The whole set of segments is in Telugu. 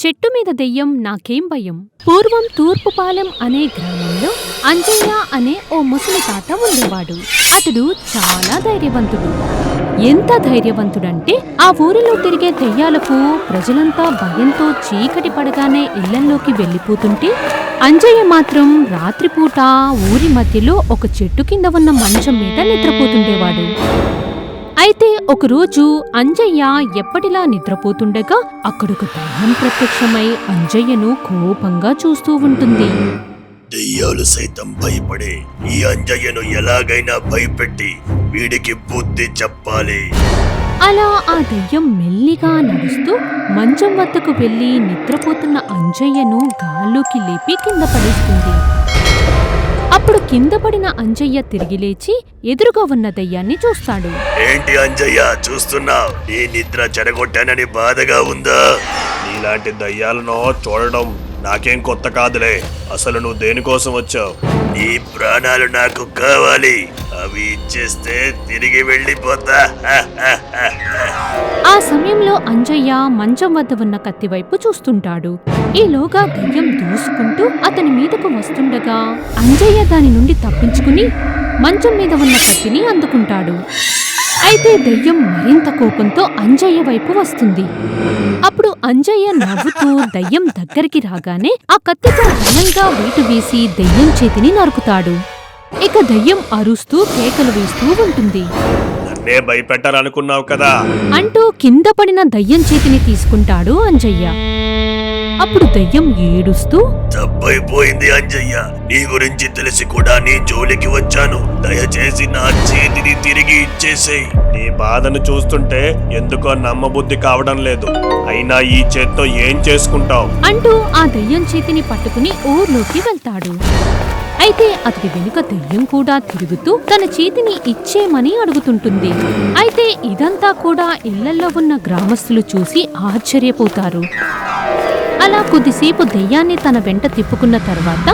చెట్టు మీద దెయ్యం నాకేం భయం? పూర్వం తూర్పుపాలెం అనే గ్రామంలో అంజయ్య అనే ఓ ముసలి తాత ఉండేవాడు. అతడు చాలా ధైర్యవంతుడు. ఎంత ధైర్యవంతుడంటే ఆ ఊరిలో తిరిగే దెయ్యాలకు ప్రజలంతా భయంతో చీకటి పడగానే ఇళ్ళల్లోకి వెళ్ళిపోతుంటే అంజయ్య మాత్రం రాత్రిపూట ఊరి మధ్యలో ఒక చెట్టు కింద ఉన్న మంచం మీద నిద్రపోతుండేవాడు. అయితే ఒకరోజు అంజయ్య ఎప్పటిలా నిద్రపోతుండగా అక్కడొక దయ్యం ప్రత్యక్షమై అంజయ్యను కోపంగా చూస్తూ ఉంటుంది. దెయ్యాలు సైతం భయపడే ఈ అంజయ్యను ఎలాగైనా భయపెట్టి వీడికి బుద్ధి చెప్పాలి. అలా ఆ దయ్యం మెల్లిగా నడుస్తూ మంచం వద్దకు వెళ్ళి నిద్రపోతున్న అంజయ్యను గాల్లోకి లేపి కింద పడేస్తుంది. అప్పుడు కింద పడిన అంజయ్య తిరిగి లేచి ఎదురుగా ఉన్న దయ్యాన్ని చూస్తాడు. ఏంటి అంజయ్య చూస్తున్నావు? నీ నిద్ర చెడగొట్టానని బాధగా ఉందా? నీలాంటి దయ్యాలను చూడడం నాకేం కొత్త కాదులే. అసలు నువ్వు దేనికోసం వచ్చావు? నీ ప్రాణాలు నాకు కావాలి. అవి ఇచ్చేస్తే తిరిగి వెళ్ళిపోతా. ఆ సమయంలో అంజయ్య మంచం వద్ద ఉన్న కత్తి వైపు చూస్తుంటాడు. ఈలోగా దయ్యం దూసుకుంటూ అతని మీదకు వస్తుండగా అంజయ్య దాని నుండి తప్పించుకుని మంచం మీద ఉన్న కత్తిని అందుకుంటాడు. అయితే దయ్యం మరింత కోపంతో అంజయ్య వైపు వస్తుంది. అప్పుడు అంజయ్య నవ్వుతూ దయ్యం దగ్గరికి రాగానే ఆ కత్తితో బలంగా వేటు వేసి దయ్యం చేతిని నరుకుతాడు. ఇక దయ్యం అరుస్తూ కేకలు వేస్తూ ఉంటుంది. నన్నే భయపెట్టాలనుకున్నావు కదా. అంటూ కింద పడిన దయ్యం చేతిని తీసుకుంటాడు అంజయ్య. అప్పుడు దయ్యం ఏడుస్తూ తప్పైపోయింది అంజయ్య. నీ గురించి తెలిసి కూడా నీ జోలికి వచ్చాను. దయచేసి నా చేతిని తిరిగి ఇచ్చేసేయ్. నీ బాధను చూస్తుంటే ఎందుకో నమ్మబుద్ధి కావడం లేదు. అయినా ఈ చేత్తో ఏం చేసుకుంటావు? అంటూ ఆ దయ్యం చేతిని పట్టుకుని ఊర్లోకి వెళ్తాడు. అయితే అతడి వెనుక దెయ్యం కూడా తిరుగుతూ తన చేతిని ఇచ్చేమని అడుగుతుంటుంది. అయితే ఇదంతా కూడా ఇళ్ళల్లో ఉన్న గ్రామస్తులు చూసి ఆశ్చర్యపోతారు. అలా కొద్దిసేపు దెయ్యాన్ని తన వెంట తిప్పుకున్న తర్వాత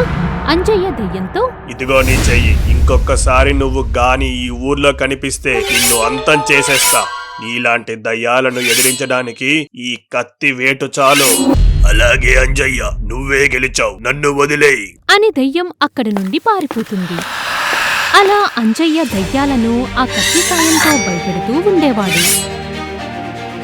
అంజయ్య దెయ్యంతో ఇదిగో నీ చెయ్యి ఇంకొకసారి నువ్వు గాని ఈ ఊర్లో కనిపిస్తే నిన్ను అంతం చేసేస్తా. నీలాంటి దయ్యాలను ఎదిరించడానికి ఈ కత్తి వేటు చాలు. అలాగే అంజయ్య నువ్వే గెలిచావు. నన్ను వదిలేయి. అని దయ్యం అక్కడి నుండి పారిపోతుంది. అలా అంజయ్య దయ్యాలను ఆ కత్తి సాయంతో భయపెడుతూ ఉండేవాడు.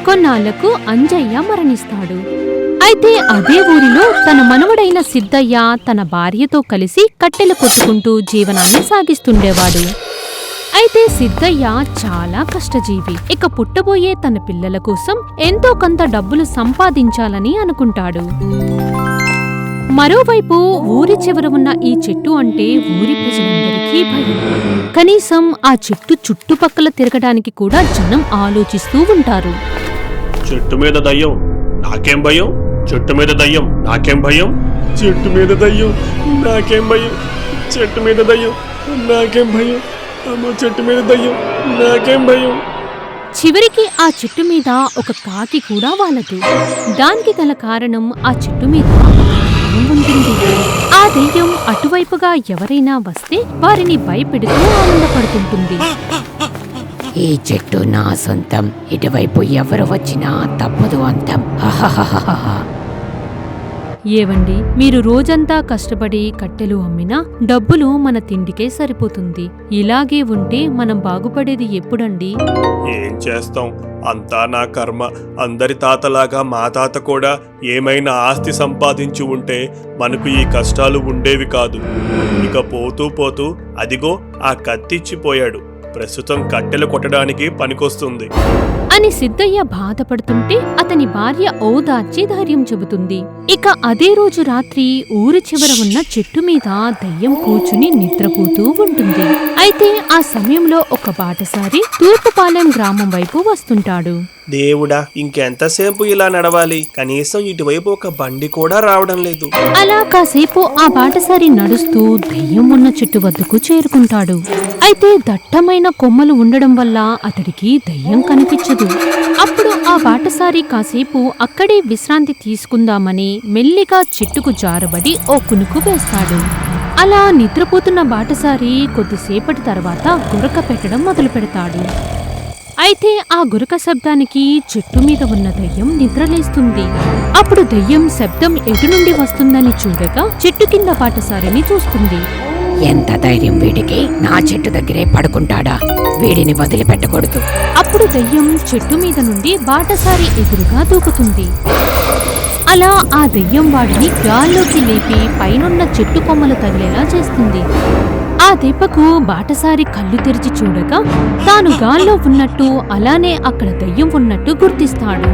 కొన్నాళ్ళకు అంజయ్య మరణిస్తాడు. అయితే అదే ఊరిలో తన మనవడైన సిద్ధయ్య తన భార్యతో కలిసి కట్టెలు కొట్టుకుంటూ జీవనాన్ని సాగిస్తుండేవాడు. అయితే సిద్ధయ్య చాలా కష్టజీవి. ఇక పుట్టబోయే తన పిల్లల కోసం ఎంతో కొంత డబ్బులు సంపాదించాలని అనుకుంటాడు. మరోవైపు ఊరి చివర ఉన్న ఈ చెట్టు అంటే ఊరి ప్రజలందరికీ భయం. కనీసం ఆ చెట్టు చుట్టుపక్కల తిరగడానికి కూడా జనం ఆలోచిస్తూ ఉంటారు. చెట్టు మీద దయ్యం నాకేం భయం? చెట్టు మీద దయ్యం నాకేం భయం? చెట్టు మీద దయ్యం నాకేం భయం? చెట్టు మీద దయ్యం నాకేం భయం? అమ్మో చెట్టు మీద దయ్యం. నాకేం భయం. చివరికి ఆ చెట్టు మీద ఒక కాకి కూడా వాలదు. దానికి గల కారణం ఆ చెట్టు మీద ఉంటుంది. ఆ దెయ్యం అటువైపుగా ఎవరైనా వస్తే వారిని భయపెడుతూ ఆనందపడుతుంటుంది. ఈ చెట్టు నా సొంతం. ఇటువైపు ఎవరు వచ్చినా తప్పదు అంతం. హహహహహ. ఏవండి మీరు రోజంతా కష్టపడి కట్టెలు అమ్మినా డబ్బులు మన తిండికే సరిపోతుంది. ఇలాగే ఉంటే మనం బాగుపడేది ఎప్పుడండి? ఏం చేస్తాం? అంతా నా కర్మ. అందరి తాతలాగా మా తాత కూడా ఏమైనా ఆస్తి సంపాదించి ఉంటే మనకు ఈ కష్టాలు ఉండేవి కాదు. ఇక పోతూ పోతూ అదిగో ఆ కత్తిచ్చిపోయాడు. ప్రస్తుతం కట్టెలు కొట్టడానికి పనికొస్తుంది. అని సిద్ధయ్య బాధపడుతుంటే అతని భార్య ఓదార్చి ధైర్యం చెబుతుంది. ఇక అదే రోజు రాత్రి ఊరి చివర ఉన్న చెట్టు మీద దయ్యం కూర్చుని నిద్రపోతూ ఉంటుంది. అయితే ఆ సమయంలో ఒక బాటసారి తూర్పుపాలెం గ్రామం వైపు వస్తుంటాడు. దేవుడా ఇంకెంతసేపు ఇలా నడవాలి? కనీసం ఇటువైపు ఒక బండి కూడా రావడం లేదు. అలా కాసేపు ఆ బాటసారి నడుస్తూ దెయ్యం ఉన్న చెట్టు వద్దకు చేరుకుంటాడు. అయితే దట్టమైన కొమ్మలు ఉండడం వల్ల అతడికి దెయ్యం కనిపించదు. అప్పుడు ఆ బాటసారి కాసేపు అక్కడే విశ్రాంతి తీసుకుందామని మెల్లిగా చెట్టుకు జారబడి ఓ కునుకు వేస్తాడు. అలా నిద్రపోతున్న బాటసారి కొద్దిసేపటి తర్వాత గురక పెట్టడం మొదలు పెడతాడు అయితే ఆ గురక శబ్దానికి చెట్టు మీద ఉన్న దయ్యం నిద్రలేస్తుంది. అప్పుడు దయ్యం శబ్దం ఎటు నుండి వస్తుందని చూడగా చెట్టు కింద బాటసారిని చూస్తుంది. ఎంత ధైర్యం వీడికి? నా చెట్టు దగ్గరే పడుకుంటాడా? వీడిని వదిలిపెట్టకూడదు. అప్పుడు దయ్యం చెట్టు మీద నుండి బాటసారి ఎదురుగా దూకుతుంది. అలా ఆ దెయ్యం వాడిని గాల్లోకి లేపి పైనున్న చెట్టు కొమ్మలు తగిలేలా చేస్తుంది. ఆ దెబ్బకు బాటసారి కళ్ళు తెరిచి చూడగా తాను గాల్లో ఉన్నట్టు అలానే అక్కడ దయ్యం ఉన్నట్టు గుర్తిస్తాడు.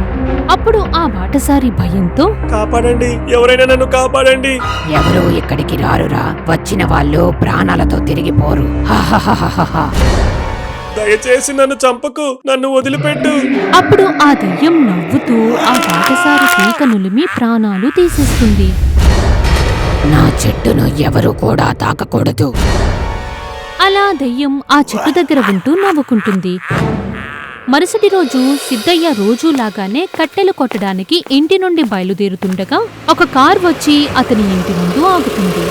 అప్పుడు ఆ బాటసారి భయంతో కాపాడండి ఎవరైనా నన్ను కాపాడండి. ఎవరూ ఇక్కడికి రారురా. వచ్చిన వాళ్ళు ప్రాణాలతో తిరిగిపోరు. హాహాహాహాహా. దయచేసి నన్ను చంపకు నన్ను వదిలిపెట్టు. అప్పుడు ఆ దెయ్యం నవ్వుతూ ఆ బాటసారి పీక నులిమి ప్రాణాలు తీసేస్తుంది. నా చెట్టును ఎవరు కూడా తాకకూడదు. అలా దెయ్యం ఆ చెట్టు దగ్గర ఉంటూ నవ్వుకుంటుంది. మరుసటి రోజు సిద్ధయ్య రోజులాగానే కట్టెలు కొట్టడానికి ఇంటి నుండి బయలుదేరుతుండగా ఒక కార్ వచ్చి అతని ఇంటి ముందు ఆగుతుంది.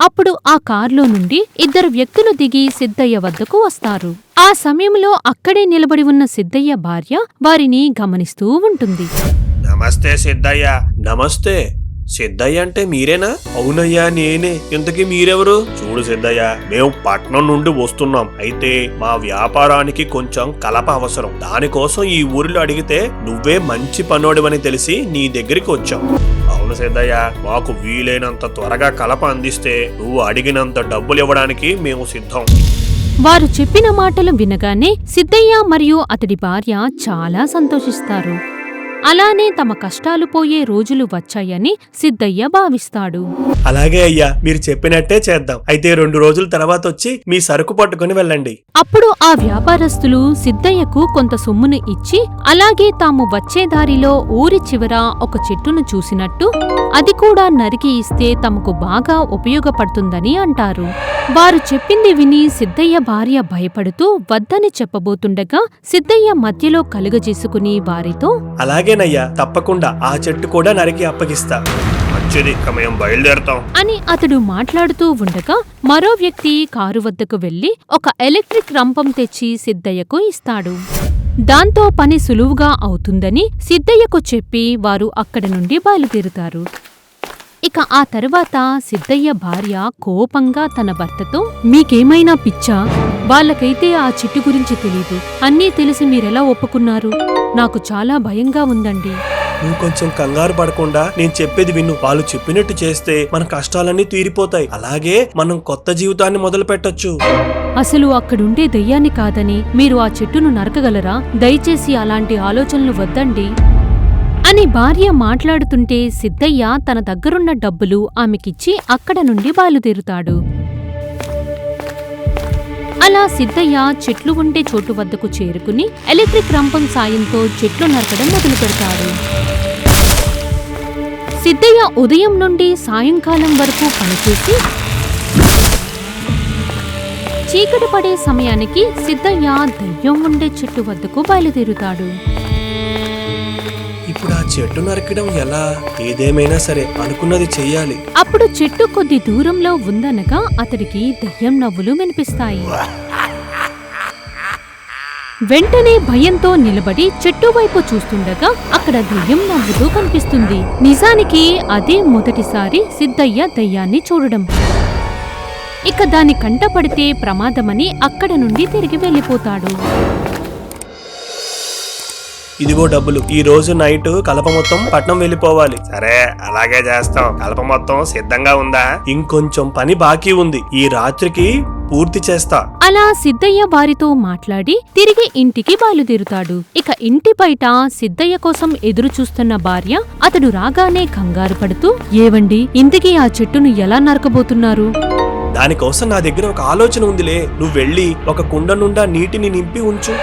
అప్పుడు ఆ కారులో నుండి ఇద్దరు వ్యక్తులు దిగి సిద్ధయ్య వద్దకు వస్తారు. ఆ సమయంలో అక్కడే నిలబడి ఉన్న సిద్ధయ్య భార్య వారిని గమనిస్తూ ఉంటుంది. నమస్తే సిద్ధయ్య. నమస్తే. సిద్ధయ్య అంటే మీరేనా? అవునయ్యా నేనే. ఇంతకీ మీరెవరు? చూడు సిద్ధయ్య మేము పట్నం నుండి వస్తున్నాం. అయితే మా వ్యాపారానికి కొంచెం కలప అవసరం. దానికోసం ఈ ఊరిలో అడిగితే నువ్వే మంచి పనోడివని తెలిసి నీ దగ్గరికి వచ్చాం. అవును సిద్ధయ్య మాకు వీలైనంత త్వరగా కలప అందిస్తే నువ్వు అడిగినంత డబ్బులు ఇవ్వడానికి మేము సిద్ధం. వారు చెప్పిన మాటలు వినగానే సిద్ధయ్య మరియు అతడి భార్య చాలా సంతోషిస్తారు. అలానే తమ కష్టాలు పోయే రోజులు వచ్చాయని సిద్ధయ్య భావిస్తాడు. అలాగే అయ్యా మీరు చెప్పినట్టే చేద్దాం. అయితే రెండు రోజుల తర్వాత వచ్చి మీ సరుకు పట్టుకొని వెళ్ళండి. అప్పుడు ఆ వ్యాపారస్తులు సిద్ధయ్యకు కొంత సొమ్మును ఇచ్చి అలాగే తాము వచ్చే దారిలో ఊరి చివర ఒక చెట్టును చూసినట్టు అది కూడా నరికి ఇస్తే తమకు బాగా ఉపయోగపడుతుందని అంటారు. వారు చెప్పింది విని సిద్ధయ్య భార్య భయపడుతూ వద్దని చెప్పబోతుండగా సిద్ధయ్య మధ్యలో కలుగజేసుకుని వారితో అలాగేనయ్యా తప్పకుండా. ఆ చెట్టు కూడా నరికి అప్పగిస్తా. మంచిది ఇక మేము బయలుదేరుతాం. అని అతడు మాట్లాడుతూ ఉండగా మరో వ్యక్తి కారు వద్దకు వెళ్ళి ఒక ఎలక్ట్రిక్ రంపం తెచ్చి సిద్ధయ్యకు ఇస్తాడు. దాంతో పని సులువుగా అవుతుందని సిద్ధయ్యకు చెప్పి వారు అక్కడి నుండి బయలుదేరుతారు. ఇక ఆ తర్వాత సిద్ధయ్య భార్య కోపంగా తన భర్తతో మీకేమైనా పిచ్చా? వాళ్ళకైతే ఆ చెట్టు గురించి తెలీదు. అన్నీ తెలిసి మీరెలా ఒప్పుకున్నారు? నాకు చాలా భయంగా ఉందండి. నువ్వు కొంచెం కంగారు పడకుండా నేను చెప్పేది విను. వాళ్ళు చెప్పినట్టు చేస్తే మన కష్టాలన్నీ తీరిపోతాయి. అలాగే మనం కొత్త జీవితాన్ని మొదలు పెట్టొచ్చు. అసలు అక్కడుండే దెయ్యాన్ని కాదని మీరు ఆ చెట్టును నరకగలరా? దయచేసి అలాంటి ఆలోచనలు వద్దండి. అని భార్య మాట్లాడుతుంటే సిద్ధయ్య తన దగ్గరున్న డబ్బులు ఆమెకిచ్చి అక్కడ నుండి బయలుదేరుతాడు. అలా సిద్ధయ్య చెట్లు ఉండే చోటు వద్దకు చేరుకుని ఎలక్ట్రిక్ రంపం సాయంతో చెట్లు నరకడం మొదలు పెడతాడు సిద్ధయ్య ఉదయం నుండి సాయంకాలం వరకు పనిచేసి చీకటి పడే సమయానికి సిద్ధయ్య దయ్యం ఉండే చెట్టు వద్దకు బయలుదేరుతాడు. ఇప్పుడు ఆ చెట్టు నరకడం ఎలా? ఏదేమైనా సరే అనుకున్నది చెయ్యాలి. అప్పుడు చెట్టు కొద్ది దూరంలో ఉందనగా అతడికి దయ్యం నవ్వులు వినిపిస్తాయి. వెంటనే భయంతో నిలబడి చెట్టు వైపు చూస్తుండగా అక్కడ దయ్యం నవ్వుతూ కనిపిస్తుంది. నిజానికి అదే మొదటిసారి సిద్ధయ్య దయ్యాన్ని చూడడం. ఇక దాని కంటపడితే ప్రమాదమని అక్కడ నుండి తిరిగి వెళ్ళిపోతాడు. ఇదిగో డబ్బులు. ఈ రోజు నైట్ కలప మొత్తం పట్నం వెళ్ళిపోవాలి. సరే అలాగే చేస్తాం. కలప మొత్తం సిద్ధంగా ఉందా? ఇంకొంచెం పని బాకీ ఉంది. ఈ రాత్రికి పూర్తి చేస్తా. అలా సిద్ధయ్య వారితో మాట్లాడి తిరిగి ఇంటికి బయలుదేరుతాడు. ఇక ఇంటి బయట సిద్ధయ్య కోసం ఎదురు చూస్తున్న భార్య అతడు రాగానే కంగారు పడుతూ ఏవండి ఇంతకీ ఆ చెట్టును ఎలా నరకబోతున్నారు? దానికోసం నా దగ్గర ఒక ఆలోచన ఉందిలే. నువ్వు వెళ్ళి ఒక కుండ నుండా నీటిని నింపి ఉంచు.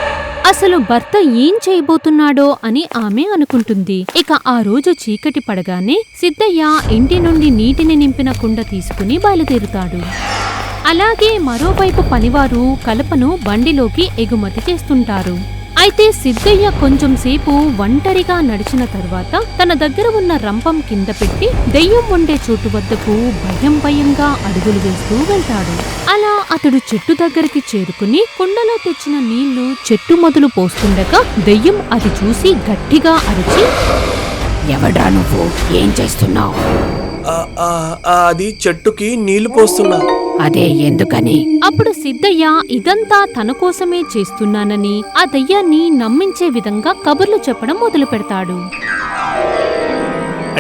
అసలు భర్త ఏం చేయబోతున్నాడో అని ఆమె అనుకుంటుంది. ఇక ఆ రోజు చీకటి పడగానే సిద్ధయ్య ఇంటి నుండి నీటిని నింపిన కుండ తీసుకుని బయలుదేరుతాడు. అలాగే మరోవైపు పనివారు కలపను బండిలోకి ఎగుమతి చేస్తుంటారు. అయితే సిద్ధయ్య కొంచెం సేపు ఒంటరిగా నడిచిన తర్వాత తన దగ్గర ఉన్న రంపం కింద పెట్టి దెయ్యం ఉండే చోటు వద్దకు భయం భయంగా అడుగులు వేస్తూ వెళ్తాడు. అలా అతడు చెట్టు దగ్గరికి చేరుకుని కుండలో తెచ్చిన నీళ్ళు చెట్టు మొదలు పోస్తుండగా దెయ్యం అది చూసి గట్టిగా అరిచి ఎవడా నువ్వు? ఏం చేస్తున్నావు? అది చెట్టుకి నీళ్ళు పోస్తున్నా. అదే ఎందుకని? అప్పుడు సిద్ధయ్య ఇదంతా తన కోసమే చేస్తున్నానని ఆ దెయ్యాన్ని నమ్మించే విధంగా కబుర్లు చెప్పడం మొదలు పెడతాడు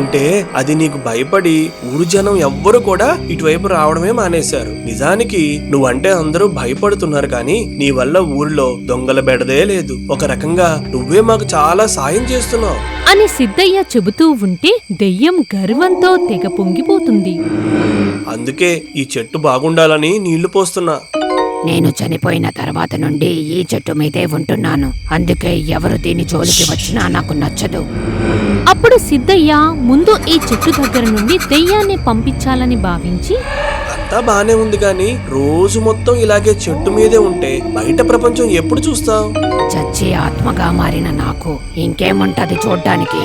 అంటే అది నీకు భయపడి ఊరు జనం ఎవ్వరు కూడా ఇటువైపు రావడమే మానేశారు. నిజానికి నువ్వంటే అందరూ భయపడుతున్నారు కానీ నీ వల్ల ఊరిలో దొంగల బెడదే లేదు. ఒక రకంగా నువ్వే మాకు చాలా సాయం చేస్తున్నావు. అని సిద్ధయ్య చెబుతూ ఉంటే దెయ్యం గర్వంతో తెగ పొంగిపోతుంది. అందుకే ఈ చెట్టు బాగుండాలని నీళ్ళు పోస్తున్నా. నేను చనిపోయిన తర్వాత నుండి ఈ చెట్టు మీదే ఉంటున్నాను. అందుకే ఎవరు దీని జోలికి వచ్చినా నాకు నచ్చదు. అప్పుడు సిద్ధయ్య ముందు ఈ చెట్టు దగ్గర నుండి దెయ్యాన్ని పంపించాలని భావించి అంతా బానే ఉంది కానీ రోజు మొత్తం ఇలాగే చెట్టు మీదే ఉంటే బయట ప్రపంచం ఎప్పుడు చూస్తావు? చచ్చి ఆత్మగా మారిన నాకు ఇంకేముంటది చూడ్డానికి?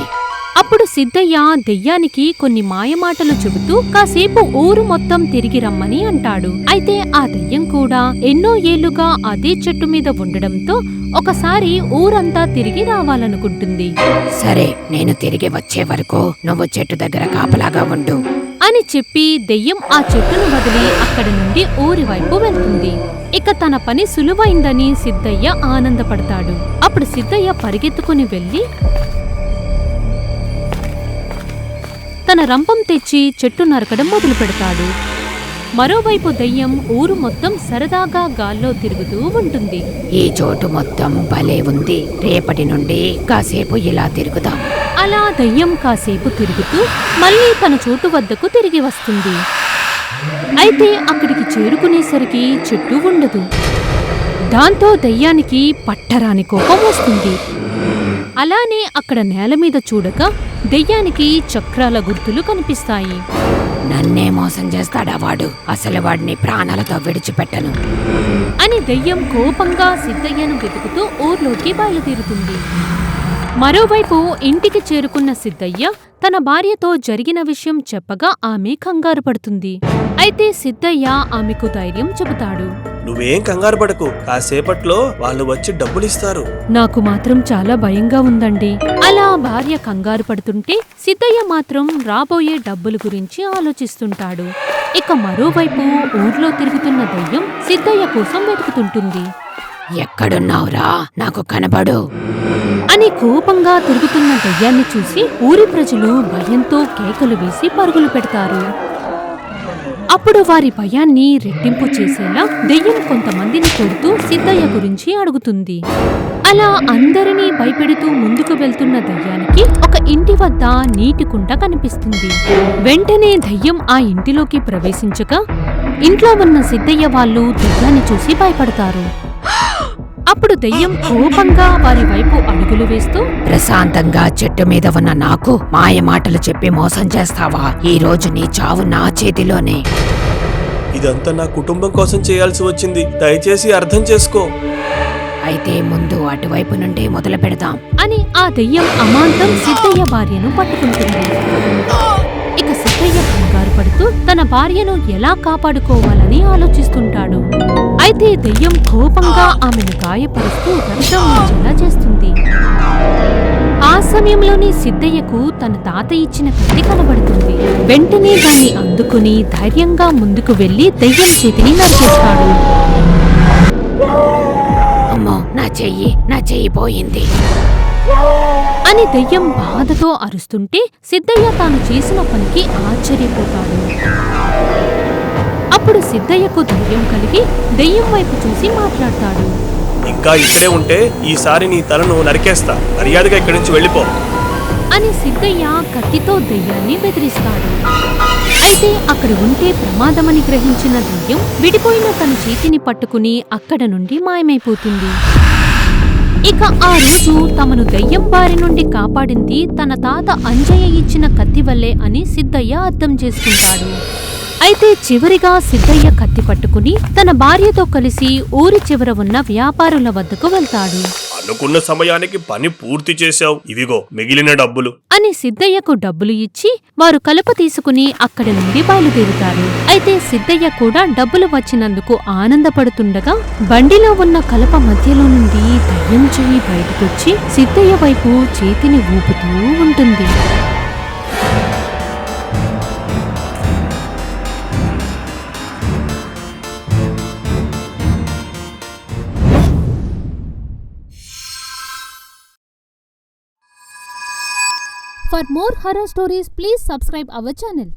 అప్పుడు సిద్ధయ్య దెయ్యానికి కొన్ని మాయమాటలు చెబుతూ కాసేపు ఊరు మొత్తం తిరిగి రమ్మని అంటాడు. అయితే ఆ దెయ్యం కూడా ఎన్నో ఏళ్ళుగా అదే చెట్టు మీద ఉండడంతో ఒకసారి ఊరంతా తిరిగి రావాలనుకుంటుంది. సరే నేను తిరిగి వచ్చే వరకు నువ్వు చెట్టు దగ్గర కాపలాగా ఉండు. అని చెప్పి దెయ్యం ఆ చెట్టును వదిలి అక్కడి నుండి ఊరి వైపు వెళ్తుంది. ఇక తన పని సులువైందని సిద్ధయ్య ఆనందపడతాడు. అప్పుడు సిద్ధయ్య పరిగెత్తుకుని వెళ్ళి తన రంపం తెచ్చి చెట్టు నరకడం మొదలు పెడతాడు మరోవైపు దెయ్యం ఊరు మొత్తం సరదాగా గాల్లో తిరుగుతూ ఉంటుంది. ఈ చోటు మొత్తం భలే ఉంది. రేపటి నుండి కాసేపు ఇలా తిరుగుదాం. అలా దయ్యం కాసేపు తిరుగుతూ మళ్ళీ తన చోటు వద్దకు తిరిగి వస్తుంది. అయితే అక్కడికి చేరుకునేసరికి చెట్టు ఉండదు. దాంతో దయ్యానికి పట్టరాని కోపం వస్తుంది. అలానే అక్కడ నేల మీద చూడక దెయ్యానికి చక్రాల గుర్తులు కనిపిస్తాయి. నన్నే మోసం చేస్తాడా వాడు? అసలు వాడిని ప్రాణాలతో విడిచిపెట్టను. అని దెయ్యం కోపంగా సిద్ధయ్యను వెతుకుతూ ఊర్లోకి బయలుదేరుతుంది. మరోవైపు ఇంటికి చేరుకున్న సిద్ధయ్య తన భార్యతో జరిగిన విషయం చెప్పగా ఆమె కంగారు పడుతుంది. అయితే సిద్ధయ్య ఆమెకు ధైర్యం చెబుతాడు. నువ్వేం కంగారు పడకు. కాసేపట్లో వాళ్ళు వచ్చి డబ్బులు ఇస్తారు నాకు మాత్రం చాలా భయంగా ఉందండి. అలా భార్య కంగారు పడుతుంటే సిద్ధయ్య మాత్రం రాబోయే డబ్బుల గురించి ఆలోచిస్తుంటాడు. ఇక మరోవైపు ఊర్లో తిరుగుతున్న దయ్యం సిద్ధయ్య కోసం వెతుకుతుంటుంది. ఎక్కడున్నావురా? నాకు కనబడు. అని కోపంగా తిరుగుతున్న దయ్యాన్ని చూసి ఊరి ప్రజలు భయంతో కేకలు వేసి పరుగులు పెడతారు. అప్పుడు వారి భయాన్ని రెట్టింపు చేసేలా దెయ్యం కొంతమందిని కొడుతూ సిద్ధయ్య గురించి అడుగుతుంది. అలా అందరినీ భయపెడుతూ ముందుకు వెళ్తున్న దయ్యానికి ఒక ఇంటి వద్ద నీటి కుండ కనిపిస్తుంది. వెంటనే దయ్యం ఆ ఇంటిలోకి ప్రవేశించగా ఇంట్లో ఉన్న సిద్ధయ్య వాళ్ళు దయ్యాన్ని చూసి భయపడతారు. అప్పుడు దెయ్యం కోపంగా వారి వైపు అడుగులు వేస్తూ ప్రశాంతంగా చెట్టు మీద ఉన్న నాకు మాయ మాటలు చెప్పి మోసం చేస్తావా? ఈ రోజు నీ చావు నా చేతిలోనే. ఇదంతా నా కుటుంబం కోసం చేయాల్సి వచ్చింది. దయచేసి అర్థం చేసుకో. అయితే ముందు అటువైపు నుండి మొదలు పెడదాం. అని ఆ దెయ్యం అమాంతం సిద్ధయ్య భార్యను పట్టుకుంటుంది. ఇక కంగారు పడుతూ తన భార్యను ఎలా కాపాడుకోవాలని ఆలోచిస్తుంటాడు. అయితే దెయ్యం కోపంగా ఆమెను గాయపరుస్తూ రక్తం వచ్చేలా చేస్తుంది. ఆ సమయంలోనే సిద్ధయ్యకు తన తాత ఇచ్చిన కత్తి కనబడుతుంది. వెంటనే దాన్ని అందుకుని ధైర్యంగా ముందుకు వెళ్ళి దెయ్యం చేతిని నరిచేస్తాడు చెయ్యి నా చెయ్యి పోయింది. అని దెయ్యం బాధతో అరుస్తుంటే సిద్ధయ్య తాను చేసిన పనికి ఆశ్చర్యపోతాడు. అప్పుడు సిద్ధయ్యకు ధైర్యం కలిగి దెయ్యం వైపు చూసి మాట్లాడతాడు. ఇంకా ఇక్కడే ఉంటే ఈసారి నీ తలను నరికేస్తా. మర్యాదగా ఇక్కడి నుంచి వెళ్ళిపో. అని సిద్ధయ్య కత్తితో దెయ్యాన్ని బెదిరిస్తాడు. అయితే అక్కడ ఉంటే ప్రమాదమని గ్రహించిన దయ్యం విడిపోయిన తన చేతిని పట్టుకుని అక్కడ నుండి మాయమైపోతుంది. ఇక ఆ రోజు తమను దెయ్యం బారి నుండి కాపాడింది తన తాత అంజయ్య ఇచ్చిన కత్తి వల్లే అని సిద్ధయ్య అర్థం చేసుకుంటాడు. అయితే చివరిగా సిద్ధయ్య కత్తి పట్టుకుని తన భార్యతో కలిసి ఊరి చివర ఉన్న వ్యాపారుల వద్దకు వెళ్తాడు. అనుకున్న సమయానికి పని పూర్తి చేశావు. ఇవిగో మిగిలిన డబ్బులు. అని సిద్ధయ్యకు డబ్బులు ఇచ్చి వారు కలుపు తీసుకుని అక్కడి నుండి బయలుదేరుతారు. అయితే సిద్ధయ్య కూడా డబ్బులు వచ్చినందుకు ఆనందపడుతుండగా బండిలో ఉన్న కలప మధ్యలో నుండి దయ్యం చెయ్యి బయటకొచ్చి సిద్ధయ్య వైపు చేతిని ఊపుతూ ఉంటుంది. For more horror stories, please subscribe our channel.